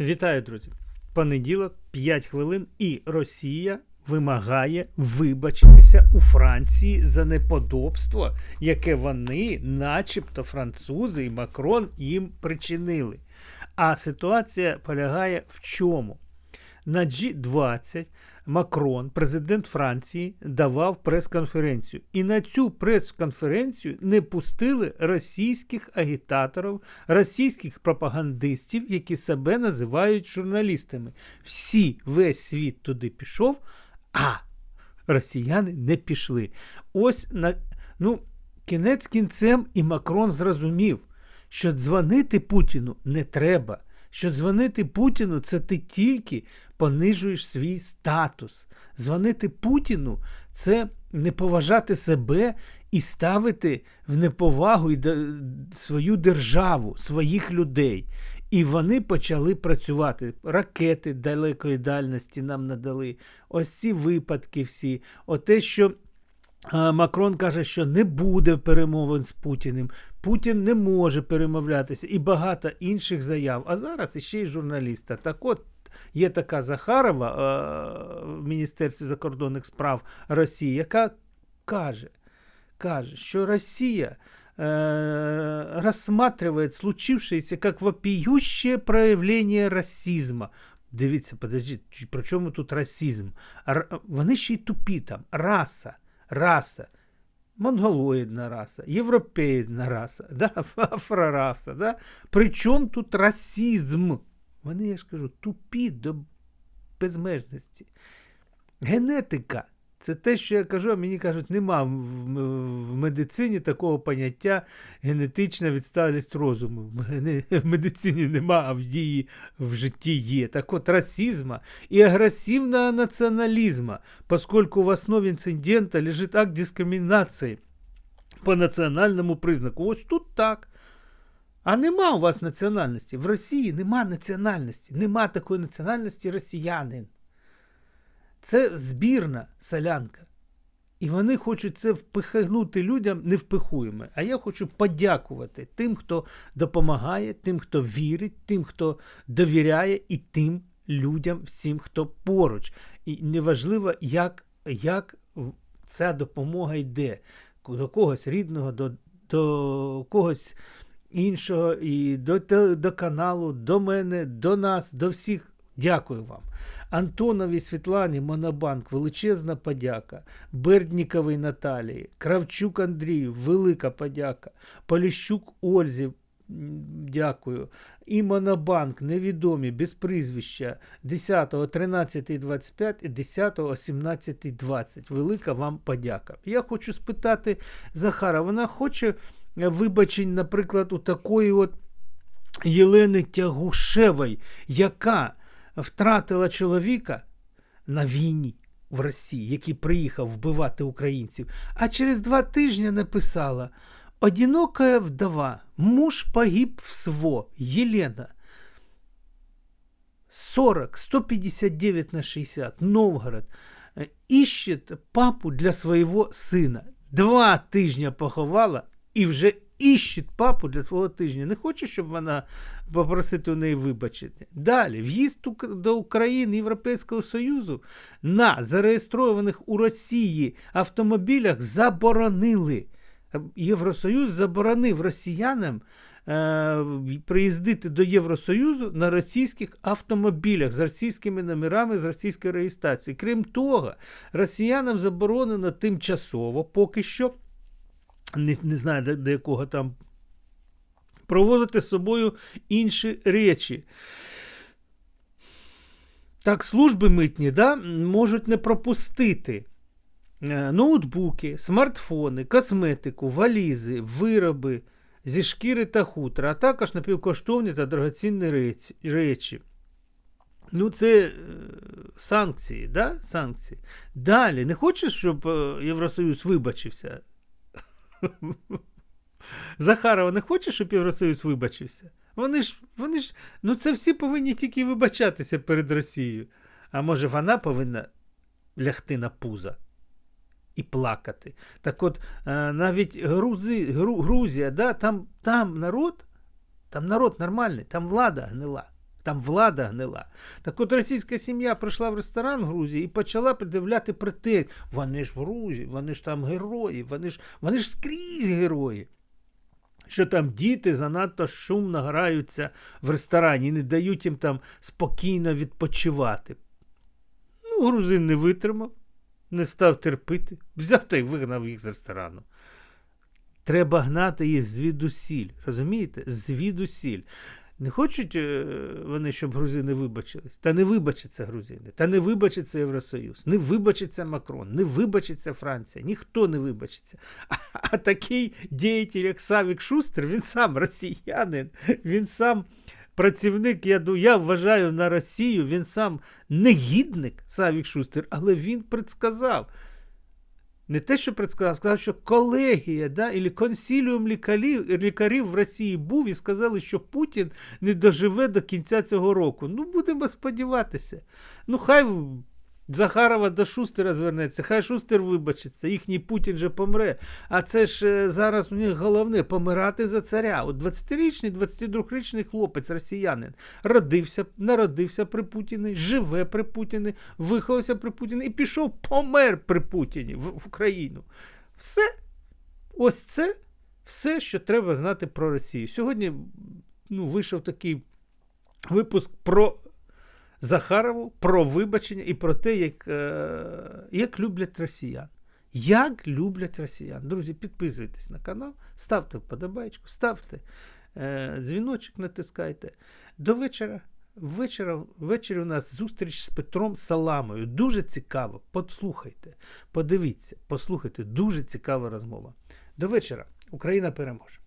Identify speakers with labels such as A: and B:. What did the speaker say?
A: Вітаю, друзі! Понеділок, 5 хвилин, і Росія вимагає вибачитися у Франції за неподобство, яке вони, начебто, французи і Макрон їм причинили. А ситуація полягає в чому? На G20 Макрон, президент Франції, давав прес-конференцію. І на цю прес-конференцію не пустили російських агітаторів, російських пропагандистів, які себе називають журналістами. Всі, весь світ туди пішов, а росіяни не пішли. Ось на ну, кінець кінцем і Макрон зрозумів, що дзвонити Путіну не треба. Що дзвонити Путіну це ти тільки понижуєш свій статус. Дзвонити Путіну це не поважати себе і ставити в неповагу свою державу, своїх людей. І вони почали працювати. Ракети далекої дальності нам надали. Ось ці випадки всі. Оте, що Макрон каже, що не буде перемовин з Путіним. Путін не може перемовлятися і багато інших заяв. А зараз іще й журналіста. Так от є така Захарова в Міністерстві закордонних справ Росії, яка каже, каже що Росія э, рассматривает случившееся как вопиющее проявление расизма. Дивіться, подождіть, при чому тут расизм? Вони ще й тупі там, раса раса, монголоїдна раса, європейна раса, да, афрораса. Да? Причому тут расізм? Вони, я ж кажу, тупі до безмежності. Генетика. Це те, що я кажу, а мені кажуть, нема в медицині такого поняття генетична відсталість розуму. В медицині нема, а в дії в житті є. Так от расизма і агрессивного национализма, поскольку в основі інцидента лежить акт дискримінації по національному признаку. Ось тут так. А нема у вас національності. В Росії нема національності. Нема такої національності росіянин. Це збірна солянка. І вони хочуть це впихнути людям невпихуємо. А я хочу подякувати тим, хто допомагає, тим, хто вірить, тим, хто довіряє, і тим людям, всім, хто поруч. І неважливо, як як ця допомога йде до когось рідного, до до когось іншого, і до, до каналу, до мене, до нас, до всіх. Дякую вам. Антоновій Світлані Монобанк, величезна подяка. Бердніковій Наталії, Кравчук Андрію, велика подяка. Поліщук Ользі. Дякую. І Монобанк, невідомі, без прізвища 10, 13, 25 і 10, 17, 20. Велика вам подяка. Я хочу спитати Захара, вона хоче вибачень, наприклад, у такої от Єлени Тягушевої, яка втратила чоловіка на війні в Росії, який приїхав вбивати українців, а через два тижні написала: Одинокая вдова, муж погиб в СВО, Єлена. 40, 159 на 60, Новгород, ищет папу для своего сина. Два тижні поховала і вже іщить папу для свого тижня. Не хоче, щоб вона попросити у неї вибачити. Далі, в'їзд до України Європейського Союзу на зареєстрованих у Росії автомобілях заборонили. Євросоюз заборонив росіянам е, приїздити до Євросоюзу на російських автомобілях з російськими номерами з російської реєстрації. Крім того, росіянам заборонено тимчасово поки що не, не знаю до, до якого там, провозити з собою інші речі. Так, служби митні да, можуть не пропустити е, ноутбуки, смартфони, косметику, валізи, вироби зі шкіри та хутра, а також напівкоштовні та дорогоцінні речі. Ну, це е, санкції, да? санкції. Далі, не хочеш, щоб е, Євросоюз вибачився? Захарова не хоче, щоб Євросоюз вибачився? Вони ж, вони ж, ну це всі повинні тільки вибачатися перед Росією. А може, вона повинна лягти на пузо і плакати. Так от, е, навіть Грузи, Грузія, да, там там народ, там народ нормальний, там влада гнила. Там влада гнила. Так от російська сім'я прийшла в ресторан в Грузії і почала придивляти претензії. Вони ж в Грузії, вони ж там герої, вони ж, вони ж скрізь герої. Що там діти занадто шумно граються в ресторані і не дають їм там спокійно відпочивати. Ну, грузин не витримав, не став терпити, взяв та й вигнав їх з ресторану. Треба гнати їх звідусіль, розумієте? Звідусіль. Не хочуть е, вони, щоб грузини вибачились. Та не вибачаться грузини, та не вибачиться Євросоюз, не вибачиться Макрон, не вибачиться Франція, ніхто не вибачиться. А, а такий діятель, як Савік Шустер, він сам росіянин, він сам працівник, я, я вважаю на Росію, він сам негідник Савік Шустер, але він предсказав. Не те, що предсказав, сказав, що колегія, да, або консіліум лікарів, лікарів в Росії був і сказали, що Путін не доживе до кінця цього року. Ну, будемо сподіватися. Ну, хай Захарова до Шустера звернеться, хай Шустер вибачиться, їхній Путін же помре. А це ж е, зараз у них головне помирати за царя. От 20-річний, 22-річний хлопець, росіянин, родився, народився при Путіні, живе при Путіні, виховався при Путіні і пішов помер при Путіні в, в Україну. Все. Ось це все, що треба знати про Росію. Сьогодні ну, вийшов такий випуск про Захарову, про вибачення і про те, як, е, як люблять росіян. Як люблять росіян. Друзі, підписуйтесь на канал, ставте вподобайку, ставте е, дзвіночок, натискайте. До вечора. Вечора, ввечері у нас зустріч з Петром Саламою. Дуже цікаво. Послухайте, подивіться, послухайте, дуже цікава розмова. До вечора. Україна переможе.